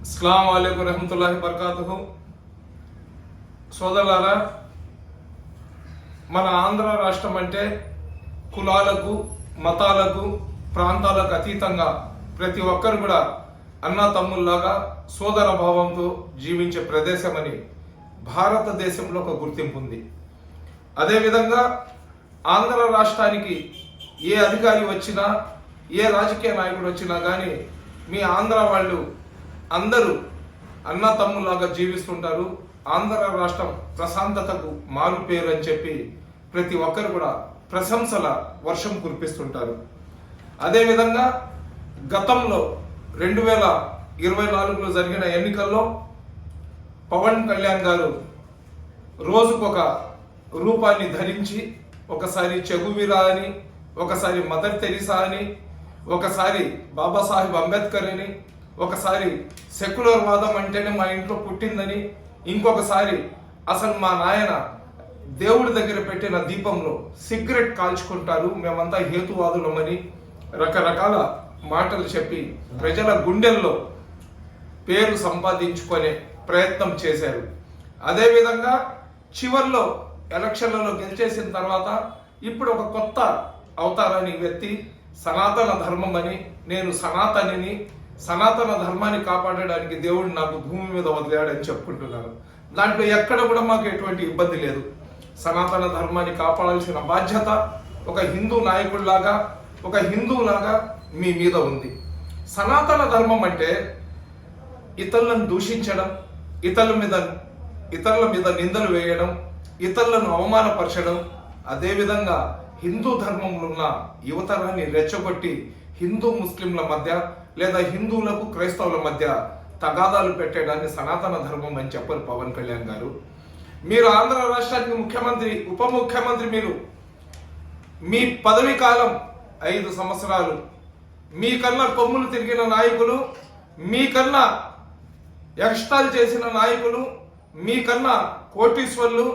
అస్సలం అయికు రహమతుల్లాహి బర్కాతుహు సోదరులారా మన ఆంధ్ర రాష్ట్రం అంటే కులాలకు మతాలకు ప్రాంతాలకు అతీతంగా ప్రతి ఒక్కరు కూడా అన్నా తమ్ముల్లాగా సోదర భావంతో జీవించే ప్రదేశమని భారతదేశంలో ఒక గుర్తింపు ఉంది. అదేవిధంగా ఆంధ్ర రాష్ట్రానికి ఏ అధికారి వచ్చినా ఏ రాజకీయ నాయకుడు వచ్చినా కానీ మీ ఆంధ్ర వాళ్ళు అందరూ అన్న తమ్ములాగా జీవిస్తుంటారు. ఆంధ్ర రాష్ట్రం ప్రశాంతతకు మారు పేరు అని చెప్పి ప్రతి ఒక్కరు కూడా ప్రశంసల వర్షం కురిపిస్తుంటారు. అదేవిధంగా గతంలో రెండు వేల ఇరవై నాలుగులో జరిగిన ఎన్నికల్లో పవన్ కళ్యాణ్ గారు రోజుకొక రూపాన్ని ధరించి ఒకసారి చెగువీరా అని ఒకసారి మదర్ తెరిసా అని ఒకసారి బాబాసాహెబ్ అంబేద్కర్ అని ఒకసారి సెక్యులర్ వాదం అంటేనే మా ఇంట్లో పుట్టిందని ఇంకొకసారి అసలు మా నాయన దేవుడి దగ్గర పెట్టిన దీపంలో సిగరెట్ కాల్చుకుంటారు మేమంతా హేతువాదులమని రకరకాల మాటలు చెప్పి ప్రజల గుండెల్లో పేరు సంపాదించుకునే ప్రయత్నం చేశారు. అదేవిధంగా చివర్లో ఎలక్షన్లలో గెలిచేసిన తర్వాత ఇప్పుడు ఒక కొత్త అవతారాన్ని వ్యక్తి సనాతన ధర్మం అని నేను సనాతనిని సనాతన ధర్మాన్ని కాపాడడానికి దేవుడు నాకు భూమి మీద వదిలాడని చెప్పుకుంటున్నాను. దాంట్లో ఎక్కడ కూడా మాకు ఎటువంటి ఇబ్బంది లేదు. సనాతన ధర్మాన్ని కాపాడాల్సిన బాధ్యత ఒక హిందూ నాయకుడిలాగా ఒక హిందువులాగా మీ మీద ఉంది. సనాతన ధర్మం అంటే ఇతరులను దూషించడం ఇతరుల మీద ఇతరుల మీద నిందలు వేయడం ఇతరులను అవమానపరచడం అదేవిధంగా హిందూ ధర్మంలో ఉన్న యువతరాన్ని రెచ్చగొట్టి హిందూ ముస్లింల మధ్య లేదా హిందువులకు క్రైస్తవుల మధ్య తగాదాలు పెట్టడాన్ని సనాతన ధర్మం అని చెప్పరు పవన్ కళ్యాణ్ గారు. మీరు ఆంధ్ర రాష్ట్రానికి ముఖ్యమంత్రి ఉప ముఖ్యమంత్రి మీరు. మీ పదవి కాలం ఐదు సంవత్సరాలు. మీకన్నా కొమ్ములు తిరిగిన నాయకులు మీకన్నా ఎక్స్టాల్ చేసిన నాయకులు మీకన్నా కోటీశ్వర్లు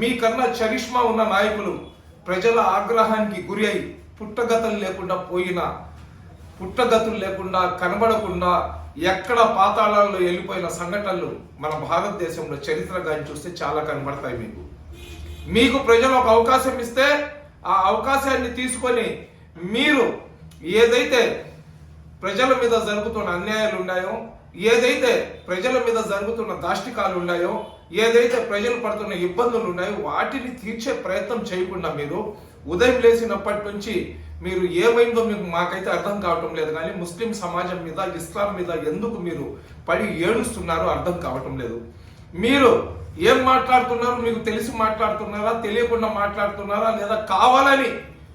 మీకన్నా చరిష్మా ఉన్న నాయకులు ప్రజల ఆగ్రహానికి గురి అయి పుట్టగతలు లేకుండా పోయిన పుట్టగతులు లేకుండా కనబడకుండా ఎక్కడ పాతాళాల్లో వెళ్ళిపోయిన సంఘటనలు మన భారతదేశంలో చరిత్ర కానీ చూస్తే చాలా కనబడతాయి మీకు. మీకు ప్రజలు ఒక అవకాశం ఇస్తే ఆ అవకాశాన్ని తీసుకొని మీరు ఏదైతే ప్రజల మీద జరుగుతున్న అన్యాయాలు ఉన్నాయో ఏదైతే ప్రజల మీద జరుగుతున్న దాష్టికాలు ఉన్నాయో ఏదైతే ప్రజలు పడుతున్న ఇబ్బందులు ఉన్నాయో వాటిని తీర్చే ప్రయత్నం చేయకుండా మీరు ఉదయం లేచినప్పటి నుంచి మీరు ఏమైందో మీకు మాకైతే అర్థం కావటం లేదు కానీ ముస్లిం సమాజం మీద ఇస్లాం మీద ఎందుకు మీరు పడి ఏడుస్తున్నారో అర్థం కావటం లేదు. మీరు ఏం మాట్లాడుతున్నారో? మీకు తెలిసి మాట్లాడుతున్నారా? తెలియకుండా మాట్లాడుతున్నారా? లేదా కావాలని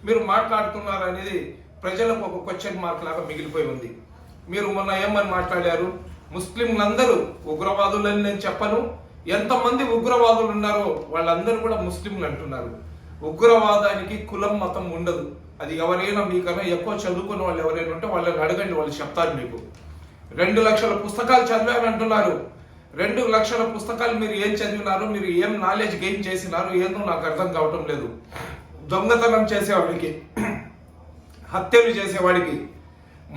మీరు మాట్లాడుతున్నారా అనేది ప్రజలకు ఒక క్వశ్చన్ మార్క్ లాగా మిగిలిపోయి ఉంది. మీరు మొన్న ఏమని మాట్లాడారు? ముస్లింలందరూ ఉగ్రవాదులని నేను చెప్పను. ఎంతమంది ఉగ్రవాదులు ఉన్నారో వాళ్ళందరూ కూడా ముస్లింలు అంటున్నారు. ఉగ్రవాదానికి కులం మతం ఉండదు. అది ఎవరైనా మీకన్నా ఎక్కువ చదువుకున్న వాళ్ళు ఎవరైనా ఉంటే వాళ్ళని అడగండి వాళ్ళు చెప్తారు మీకు. రెండు లక్షల పుస్తకాలు చదివారు అంటున్నారు. రెండు లక్షల పుస్తకాలు మీరు ఏం చదివినారు మీరు ఏం నాలెడ్జ్ గెయిన్ చేసినారు ఏందో నాకు అర్థం కావటం లేదు. దొంగతనం చేసేవాడికి హత్యలు చేసేవాడికి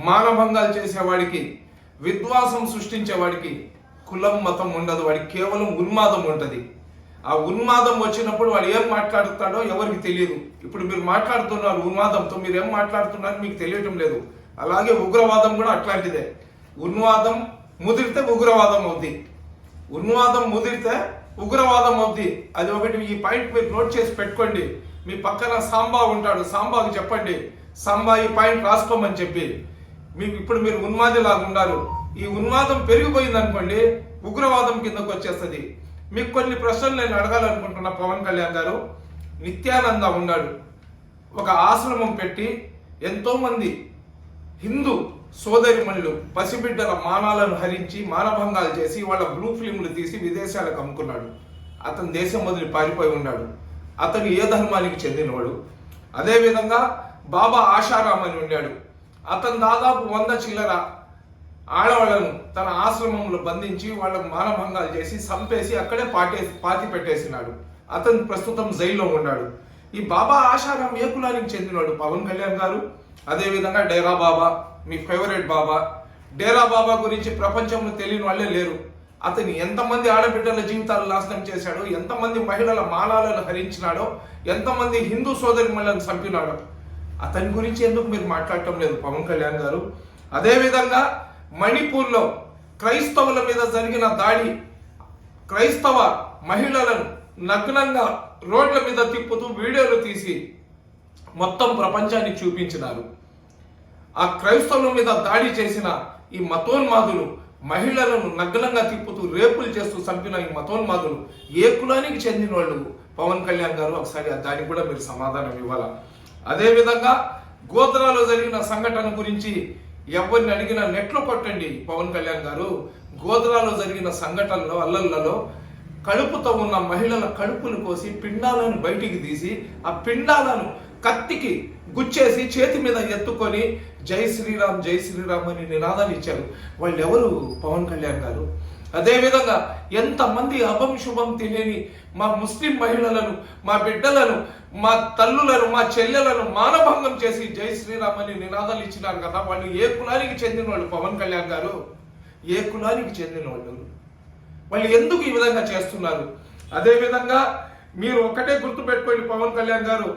మానభంగాలు చేసేవాడికి విద్వాసం సృష్టించేవాడికి కులం మతం ఉండదు. వాడికి కేవలం ఉన్మాదం ఉంటుంది. ఆ ఉన్మాదం వచ్చినప్పుడు వాడు ఏం మాట్లాడుతాడో ఎవరికి తెలియదు. ఇప్పుడు మీరు మాట్లాడుతున్నారు ఉన్మాదంతో మీరు ఏం మాట్లాడుతున్నారు మీకు తెలియటం లేదు. అలాగే ఉగ్రవాదం కూడా అట్లాంటిదే. ఉన్మాదం ముదిరితే ఉగ్రవాదం అవుద్ది. ఉన్మాదం ముదిరితే ఉగ్రవాదం అవుద్ది. అది ఒకటి ఈ పాయింట్ మీరు నోట్ చేసి పెట్టుకోండి. మీ పక్కన సాంబా ఉంటాడు సాంబాకి చెప్పండి. సాంబా ఈ పాయింట్ రాసుకోమని చెప్పి. మీకు ఇప్పుడు మీరు ఉన్మాదిలాగా ఉన్నారు. ఈ ఉన్మాదం పెరిగిపోయింది అనుకోండి ఉగ్రవాదం కిందకు వచ్చేస్తుంది. మీకు కొన్ని ప్రశ్నలు నేను అడగాలనుకుంటున్నా పవన్ కళ్యాణ్ గారు. నిత్యానంద ఉన్నాడు. ఒక ఆశ్రమం పెట్టి ఎంతోమంది హిందూ సోదరిమణులు పసిబిడ్డల మానాలను హరించి మానభంగాలు చేసి వాళ్ళ బ్లూ ఫిల్మ్లు తీసి విదేశాలకు అమ్ముకున్నాడు. అతను దేశం వదిలి పారిపోయి ఉన్నాడు. అతను ఏ ధర్మానికి చెందినవాడు? అదేవిధంగా బాబా ఆశారాం అని ఉన్నాడు. అతను దాదాపు వంద చిల్లర ఆడవాళ్ళను తన ఆశ్రమంలో బంధించి వాళ్ళకు మానభంగాలు చేసి చంపేసి అక్కడే పాటే పాతి పెట్టేసినాడు. అతను ప్రస్తుతం జైల్లో ఉన్నాడు. ఈ బాబా ఆశారాం ఏ కులానికి చెందినాడు? పవన్ కళ్యాణ్ గారు. అదేవిధంగా డేరా బాబా మీ ఫేవరెట్ బాబా. డేరా బాబా గురించి ప్రపంచంలో తెలియని వాళ్ళే లేరు. అతను ఎంతమంది ఆడబిడ్డల జీవితాలు నాశనం చేశాడో ఎంతమంది మహిళల మానాలను హరించినాడో ఎంతమంది హిందూ సోదరి మహిళలను చంపినాడో. అతని గురించి ఎందుకు మీరు మాట్లాడటం లేదు పవన్ కళ్యాణ్ గారు? అదేవిధంగా మణిపూర్లో క్రైస్తవుల మీద జరిగిన దాడి క్రైస్తవ మహిళలను నగ్నంగా రోడ్ల మీద తిప్పుతూ వీడియోలు తీసి మొత్తం ప్రపంచానికి చూపించినారు. ఆ క్రైస్తవుల మీద దాడి చేసిన ఈ మతోన్మాదులు మహిళలను నగ్నంగా తిప్పుతూ రేపులు చేస్తూ చంపిన ఈ మతోన్మాదులు ఏ కులానికి చెందిన వాళ్ళు పవన్ కళ్యాణ్ గారు ఒకసారి దానికి కూడా మీరు సమాధానం ఇవ్వాలా? అదేవిధంగా గోత్రాలో జరిగిన సంఘటన గురించి ఎవరిని అడిగినా నెట్లో కొట్టండి పవన్ కళ్యాణ్ గారు. గోదరాలో జరిగిన సంఘటనలో అల్లల్లలో కడుపుతో ఉన్న మహిళల కడుపులు కోసి పిండాలను బయటికి తీసి ఆ పిండాలను కత్తికి గుచ్చేసి చేతి మీద ఎత్తుకొని జై శ్రీరామ్ జై శ్రీరామ్ అని నినాదాలు ఇచ్చారు. వాళ్ళు ఎవరు పవన్ కళ్యాణ్ గారు. అదేవిధంగా ఎంతమంది అభం శుభం తెలియని మా ముస్లిం మహిళలను మా బిడ్డలను మా తల్లులను మా చెల్లెలను మానభంగం చేసి జై శ్రీరామ్ అని నినాదాలు ఇచ్చినారు కదా వాళ్ళు ఏ కులానికి చెందిన వాళ్ళు పవన్ కళ్యాణ్ గారు. ఏ కులానికి చెందిన వాళ్ళు వాళ్ళు ఎందుకు ఈ విధంగా చేస్తున్నారు? అదేవిధంగా మీరు ఒకటే గుర్తుపెట్టుకోండి పవన్ కళ్యాణ్ గారు.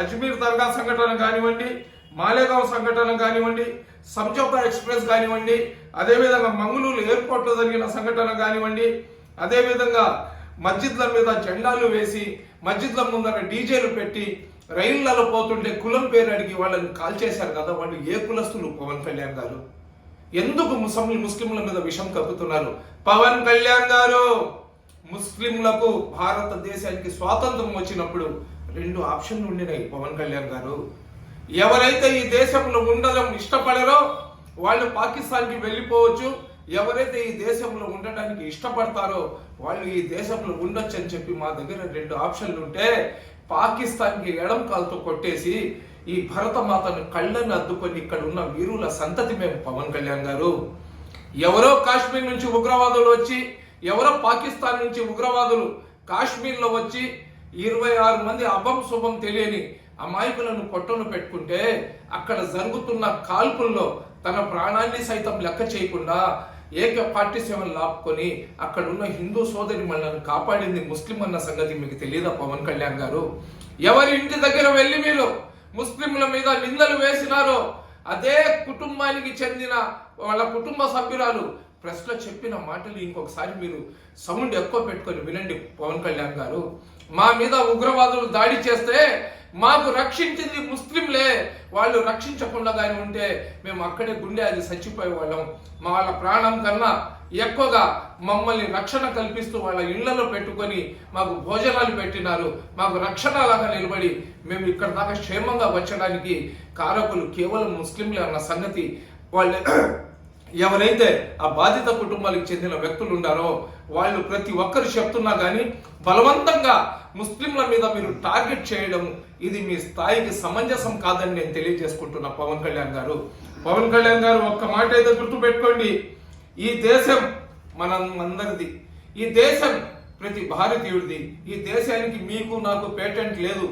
అజ్మీర్ దర్గా సంఘటన కానివ్వండి మాలేగావ్ సంఘటన కానివ్వండి సంజోతా ఎక్స్ప్రెస్ కానివ్వండి అదేవిధంగా మంగళూరు ఎయిర్పోర్ట్లో జరిగిన సంఘటన కానివ్వండి అదేవిధంగా మస్జిద్ల మీద జెండాలు వేసి మస్జిద్ల ముందర డీజేలు పెట్టి రైళ్ళలో పోతుంటే కులం పేరు అడిగి వాళ్ళని కాల్ చేశారు కదా వాళ్ళు ఏ కులస్తులు? పవన్ కళ్యాణ్ గారు. ఎందుకు ముస్లిం ముస్లింల మీద విషం కక్కుతున్నారు? పవన్ కళ్యాణ్ గారు ముస్లింలకు భారతదేశానికి స్వాతంత్రం వచ్చినప్పుడు రెండు ఆప్షన్లు ఉండినాయి పవన్ కళ్యాణ్ గారు. ఎవరైతే ఈ దేశంలో ఉండడం ఇష్టపడరో వాళ్ళు పాకిస్తాన్కి వెళ్ళిపోవచ్చు. ఎవరైతే ఈ దేశంలో ఉండడానికి ఇష్టపడతారో వాళ్ళు ఈ దేశంలో ఉండొచ్చు అని చెప్పి మా దగ్గర రెండు ఆప్షన్లు ఉంటే పాకిస్తాన్కి ఎడం కాలుతో కొట్టేసి ఈ భరతమాతను కళ్ళను అద్దుకొని ఇక్కడ ఉన్న వీరుల సంతతి మేము పవన్ కళ్యాణ్ గారు. ఎవరో కాశ్మీర్ నుంచి ఉగ్రవాదులు వచ్చి ఎవరో పాకిస్తాన్ నుంచి ఉగ్రవాదులు కాశ్మీర్లో వచ్చి ఇరవై ఆరు మంది అభం శుభం తెలియని అమాయకులను పొట్టను పెట్టుకుంటే అక్కడ జరుగుతున్న కాల్పుల్లో తన ప్రాణాన్ని సైతం లెక్క చేయకుండా ఏక పార్టీ సేవలు లాపుకొని అక్కడ ఉన్న హిందూ సోదరి మనల్ని కాపాడింది ముస్లిం అన్న సంగతి మీకు తెలియదా పవన్ కళ్యాణ్ గారు? ఎవరి ఇంటి దగ్గర వెళ్ళి మీరు ముస్లింల మీద నిందలు వేసినారో అదే కుటుంబానికి చెందిన వాళ్ళ కుటుంబ సభ్యురాలు ప్రశ్న చెప్పిన మాటలు ఇంకొకసారి మీరు సౌండ్ ఎక్కువ పెట్టుకొని వినండి పవన్ కళ్యాణ్ గారు. మా మీద ఉగ్రవాదులు దాడి చేస్తే మాకు రక్షించింది ముస్లింలే. వాళ్ళు రక్షించకుండా కానీ ఉంటే మేము అక్కడే గుండె అది చచ్చిపోయే వాళ్ళం. మా వాళ్ళ ప్రాణం కన్నా ఎక్కువగా మమ్మల్ని రక్షణ కల్పిస్తూ వాళ్ళ ఇళ్ళలో పెట్టుకొని మాకు భోజనాలు పెట్టినారు. మాకు రక్షణ లాగా నిలబడి మేము ఇక్కడ దాకా క్షేమంగా వచ్చడానికి కారకులు కేవలం ముస్లింలే అన్న సంగతి వాళ్ళు ఎవరైతే ఆ బాధిత కుటుంబాలకు చెందిన వ్యక్తులు ఉన్నారో వాళ్ళు ప్రతి ఒక్కరు చెప్తున్నా కానీ బలవంతంగా ముస్లింల మీద మీరు టార్గెట్ చేయడం ఇది మీ స్థాయికి సమంజసం కాదని నేను తెలియజేసుకుంటున్నా పవన్ కళ్యాణ్ గారు. పవన్ కళ్యాణ్ గారు ఒక్క మాట అయితే గుర్తుపెట్టుకోండి. ఈ దేశం మనం అందరిది. ఈ దేశం ప్రతి భారతీయుడిది. ఈ దేశానికి మీకు నాకు పేటెంట్ లేదు.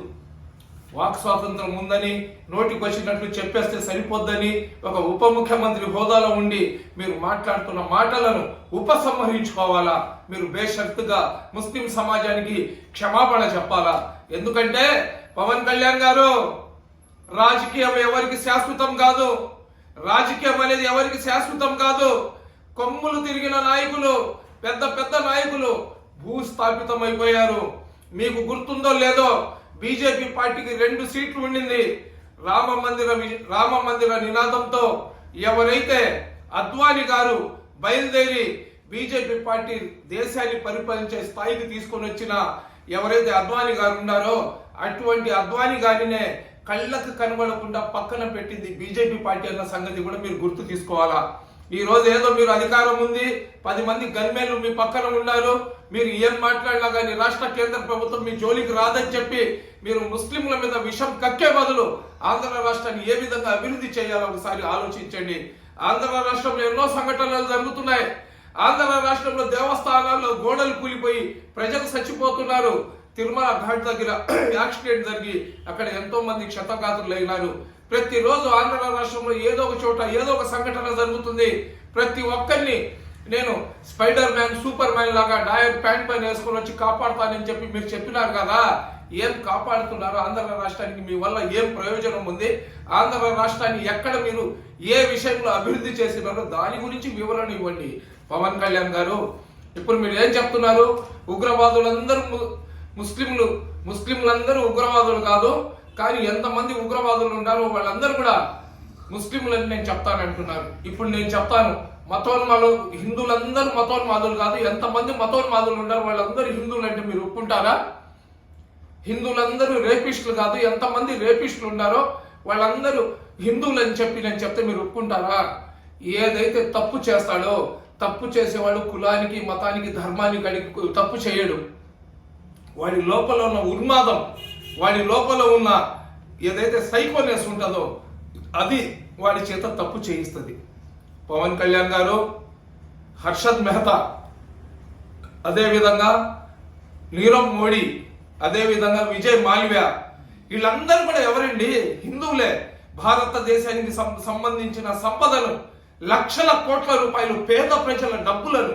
వాక్ స్వాతంత్రం ఉందని నోటికి వచ్చినట్లు చెప్పేస్తే సరిపోద్దని ఒక ఉప ముఖ్యమంత్రి హోదాలో ఉండి మీరు మాట్లాడుతున్న మాటలను ఉపసంహరించుకోవాలా? మీరు బేషరతుగా ముస్లిం సమాజానికి క్షమాపణ చెప్పాలా? ఎందుకంటే పవన్ కళ్యాణ్ గారు రాజకీయం ఎవరికి శాశ్వతం కాదు. రాజకీయం అనేది ఎవరికి శాశ్వతం కాదు. కొమ్ములు తిరిగిన నాయకులు పెద్ద పెద్ద నాయకులు భూస్థాపితమైపోయారు. మీకు గుర్తుందో లేదో బీజేపీ పార్టీకి రెండు సీట్లు ఉండింది. రామ మందిర వి- రామ మందిర నినాదంతో ఎవరైతే అద్వాని గారు బయలుదేరి బీజేపీ పార్టీ దేశాన్ని పరిపాలించే స్థాయికి తీసుకొని వచ్చిన ఎవరైతే అద్వాని గారు ఉన్నారో అటువంటి అద్వాని గారినే కళ్ళకు కనబడకుండా పక్కన పెట్టింది బీజేపీ పార్టీ అన్న సంగతి కూడా మీరు గుర్తు తీసుకోవాలా? ఈ రోజు ఏదో మీరు అధికారం ఉంది పది మంది గన్మేలు మీ పక్కన ఉన్నారు మీరు ఏం మాట్లాడినా కానీ రాష్ట్ర కేంద్ర ప్రభుత్వం మీ జోలికి రాదని చెప్పి మీరు ముస్లింల మీద విషం కక్కే బదులు ఆంధ్ర రాష్ట్రాన్ని ఏ విధంగా అభివృద్ధి చేయాలో ఒకసారి ఆలోచించండి. ఆంధ్ర రాష్ట్రంలో ఎన్నో సంఘటనలు జరుగుతున్నాయి. ఆంధ్ర రాష్ట్రంలో దేవస్థానాల్లో గోడలు కూలిపోయి ప్రజలు చచ్చిపోతున్నారు. తిరుమల ఘాట్ దగ్గర యాక్సిడెంట్ జరిగి అక్కడ ఎంతో మంది క్షతగాతులు అయినారు ప్రతిరోజు ఆంధ్ర రాష్ట్రంలో ఏదో ఒక చోట ఏదో ఒక సంఘటన జరుగుతుంది. ప్రతి ఒక్కరిని నేను స్పైడర్ మ్యాన్ సూపర్ మ్యాన్ లాగా డాయర్ ప్యాంట్ పైన వేసుకొని వచ్చి కాపాడుతానని చెప్పి మీరు చెప్పినారు కదా? ఏం కాపాడుతున్నారు ఆంధ్ర రాష్ట్రానికి మీ వల్ల ఏం ప్రయోజనం ఉంది? ఆంధ్ర రాష్ట్రాన్ని ఎక్కడ మీరు ఏ విషయంలో అభివృద్ధి చేసినారో దాని గురించి వివరణ ఇవ్వండి. పవన్ కళ్యాణ్ గారు ఇప్పుడు మీరు ఏం చెప్తున్నారు? ఉగ్రవాదులందరూ ముస్లింలు ముస్లింలందరూ ఉగ్రవాదులు కాదు. కానీ ఎంతమంది ఉగ్రవాదులు ఉన్నారో వాళ్ళందరూ కూడా ముస్లింలని నేను చెప్తానంటున్నారు ఇప్పుడు నేను చెప్తాను మతోన్మాలు హిందువులందరూ మతోన్మాదులు కాదు ఎంతమంది మతోన్మాదులు ఉన్నారు వాళ్ళందరూ హిందువులు అంటే మీరు ఒప్పుకుంటారా? హిందువులందరూ రేపిస్టులు కాదు ఎంతమంది రేపిస్టులు ఉన్నారో వాళ్ళందరూ హిందువులు అని చెప్పి నేను చెప్తే మీరు ఒప్పుకుంటారా? ఏదైతే తప్పు చేస్తాడో తప్పు చేసేవాడు కులానికి మతానికి ధర్మానికి అడిగి తప్పు చేయడు. వాడి లోపల ఉన్న ఉన్మాదం వాడి లోపల ఉన్న ఏదైతే సైకోనెస్ ఉంటుందో అది వాడి చేత తప్పు చేయిస్తుంది. పవన్ కళ్యాణ్ గారు హర్షద్ మెహతా అదేవిధంగా నీరవ్ మోడీ అదేవిధంగా విజయ్ మాల్వ్యా వీళ్ళందరూ కూడా ఎవరండి? హిందువులే. భారతదేశానికి సం- సంబంధించిన సంపదను లక్షల కోట్ల రూపాయలు పేద ప్రజల డబ్బులను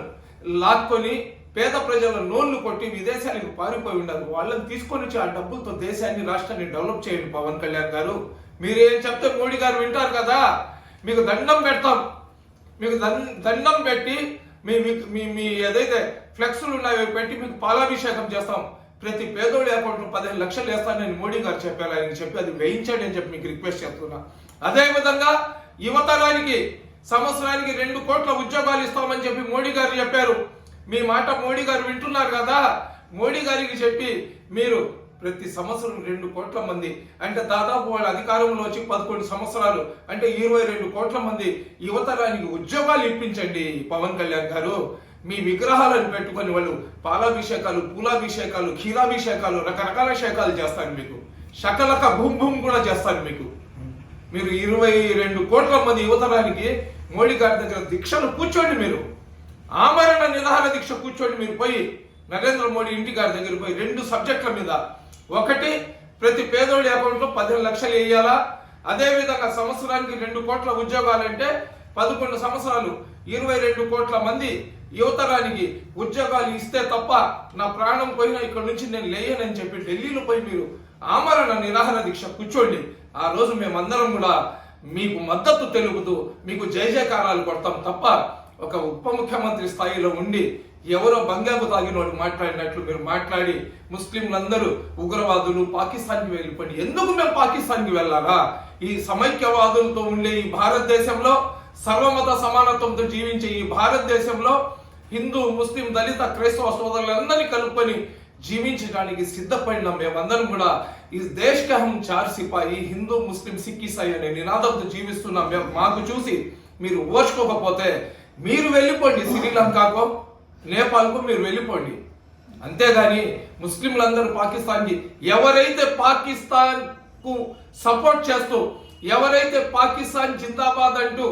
లాక్కొని పేద ప్రజల లోన్లు కొట్టి విదేశానికి పారిపోయి ఉండదు. వాళ్ళని తీసుకొని వచ్చి ఆ డబ్బులతో దేశాన్ని రాష్ట్రాన్ని డెవలప్ చేయండి పవన్ కళ్యాణ్ గారు. మీరు ఏం చెప్తే మోడీ గారు వింటారు కదా. మీకు దండం పెడతాం. మీకు దన్- దండం పెట్టి మీ మీ- మీ ఏదైతే ఫ్లెక్స్లు ఉన్నాయో పెట్టి మీకు పాలాభిషేకం చేస్తాం. ప్రతి పేదోడి అకౌంట్లో పదిహేను లక్షలు వేస్తానని మోడీ గారు చెప్పారు. ఆయన చెప్పి అది వేయించండి అని చెప్పి మీకు రిక్వెస్ట్ చేస్తున్నా. అదే విధంగా యువతరానికి సంవత్సరానికి రెండు కోట్ల ఉద్యోగాలు ఇస్తామని చెప్పి మోడీ గారు చెప్పారు. మీ మాట మోడీ గారు వింటున్నారు కదా? మోడీ గారికి చెప్పి మీరు ప్రతి సంవత్సరం రెండు కోట్ల మంది అంటే దాదాపు వాళ్ళ అధికారంలో వచ్చి పదకొండు సంవత్సరాలు అంటే ఇరవై రెండు కోట్ల మంది యువతరానికి ఉద్యోగాలు ఇప్పించండి పవన్ కళ్యాణ్ గారు. మీ విగ్రహాలను పెట్టుకొని వాళ్ళు పాలాభిషేకాలు పూలాభిషేకాలు క్షీరాభిషేకాలు రకరకాల శేఖాలు చేస్తారు మీకు. శకలక భూమ్ భూమ్ కూడా చేస్తాను మీకు. మీరు ఇరవై రెండు కోట్ల మంది యువతరానికి మోడీ గారి దగ్గర దీక్షలు కూర్చోండి మీరు. ఆమరణ నిరాహార దీక్ష కూర్చోండి మీరు పోయి నరేంద్ర మోడీ ఇంటి గారి దగ్గర పోయి రెండు సబ్జెక్టుల మీద. ఒకటి ప్రతి పేదోడి అకౌంట్లో పదిహేను లక్షలు వేయాలా? అదేవిధంగా సంవత్సరానికి రెండు కోట్ల ఉద్యోగాలంటే పదకొండు సంవత్సరాలు ఇరవై రెండు కోట్ల మంది యువతరానికి ఉద్యోగాలు ఇస్తే తప్ప నా ప్రాణం పోయినా ఇక్కడ నుంచి నేను లేయనని చెప్పి ఢిల్లీలో పోయి మీరు ఆమరణ నిరాహార దీక్ష కూర్చోండి. ఆ రోజు మేమందరం కూడా మీకు మద్దతు తెలుపుతూ మీకు జయ జయకారాలు కొడతాం తప్ప ఒక ఉప ముఖ్యమంత్రి స్థాయిలో ఉండి ఎవరో బంగాకు తాగినోడు మాట్లాడినట్లు మీరు మాట్లాడి ముస్లింలందరూ ఉగ్రవాదులు పాకిస్తాన్కి వెళ్ళిపోయి ఎందుకు మేము పాకిస్తాన్కి వెళ్ళాలా? ఈ సమైక్యవాదులతో ఉండే ఈ భారతదేశంలో సర్వమత సమానత్వంతో జీవించే ఈ భారతదేశంలో హిందూ ముస్లిం దళిత క్రైస్తవ సోదరులందరినీ కలుపుకొని జీవించడానికి సిద్ధపడిన మేమందరం కూడా ఈ దేశ్ కా చార్ సిపాయి హిందూ ముస్లిం సిక్ ఇసాయి అనే నినాదంతో జీవిస్తున్న. మేము మాకు చూసి మీరు ఓర్చుకోకపోతే మీరు వెళ్ళిపోండి శ్రీలంకకో నేపాల్కు మీరు వెళ్ళిపోండి. అంతేగాని ముస్లింలందరూ పాకిస్తాన్కి ఎవరైతే పాకిస్తాన్కు సపోర్ట్ చేస్తూ ఎవరైతే పాకిస్తాన్ జిందాబాద్ అంటూ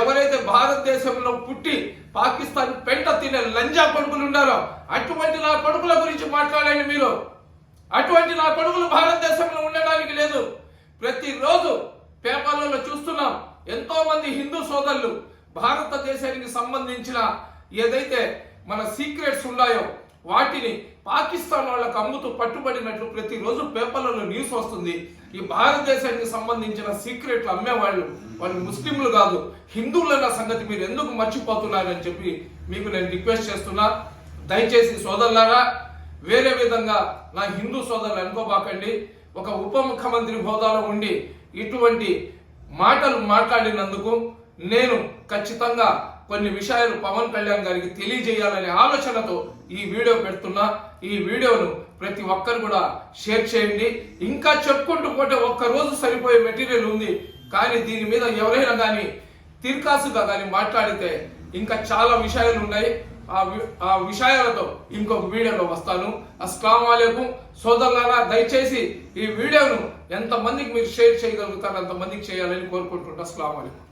ఎవరైతే భారతదేశంలో పుట్టి పాకిస్తాన్ పెంట తినే లంజా కొడుకులు ఉన్నారో అటువంటి నా కొడుకుల గురించి మాట్లాడండి మీరు. అటువంటి నా కొడుకులు భారతదేశంలో ఉండడానికి లేదు. ప్రతిరోజు పేపర్లలో చూస్తున్నాం ఎంతో మంది హిందూ సోదరులు భారతదేశానికి సంబంధించిన ఏదైతే మన సీక్రెట్స్ ఉన్నాయో వాటిని పాకిస్తాన్ వాళ్ళకు అమ్ముతూ పట్టుబడినట్లు ప్రతిరోజు పేపర్లలో న్యూస్ వస్తుంది. ఈ భారతదేశానికి సంబంధించిన సీక్రెట్లు అమ్మేవాళ్ళు వాళ్ళు ముస్లింలు కాదు. హిందువులన్న సంగతి మీరు ఎందుకు మర్చిపోతున్నారని చెప్పి మీకు నేను రిక్వెస్ట్ చేస్తున్నా. దయచేసి సోదరులారా వేరే విధంగా నా హిందూ సోదరులు అనుకోబాకండి. ఒక ఉప ముఖ్యమంత్రి హోదాలో ఉండి ఇటువంటి మాటలు మాట్లాడినందుకు నేను ఖచ్చితంగా కొన్ని విషయాలు పవన్ కళ్యాణ్ గారికి తెలియజేయాలనే ఆలోచనతో ఈ వీడియో పెడుతున్నా. ఈ వీడియోను ప్రతి ఒక్కరు కూడా షేర్ చేయండి. ఇంకా చెప్పుకుంటూ పోతే ఒక్క రోజు సరిపోయే మెటీరియల్ ఉంది. కానీ దీని మీద ఎవరైనా కానీ తిర్కాసుగా కానీ మాట్లాడితే ఇంకా చాలా విషయాలు ఉన్నాయి. ఆ వి- ఆ విషయాలతో ఇంకొక వీడియోలో వస్తాను. అస్సలం వాలేకుం సోదరులారా దయచేసి ఈ వీడియోను ఎంతమందికి మీరు షేర్ చేయగలుగుతారో అంతమందికి చేయాలని కోరుకుంటుంటా అస్లాం వాలేకుం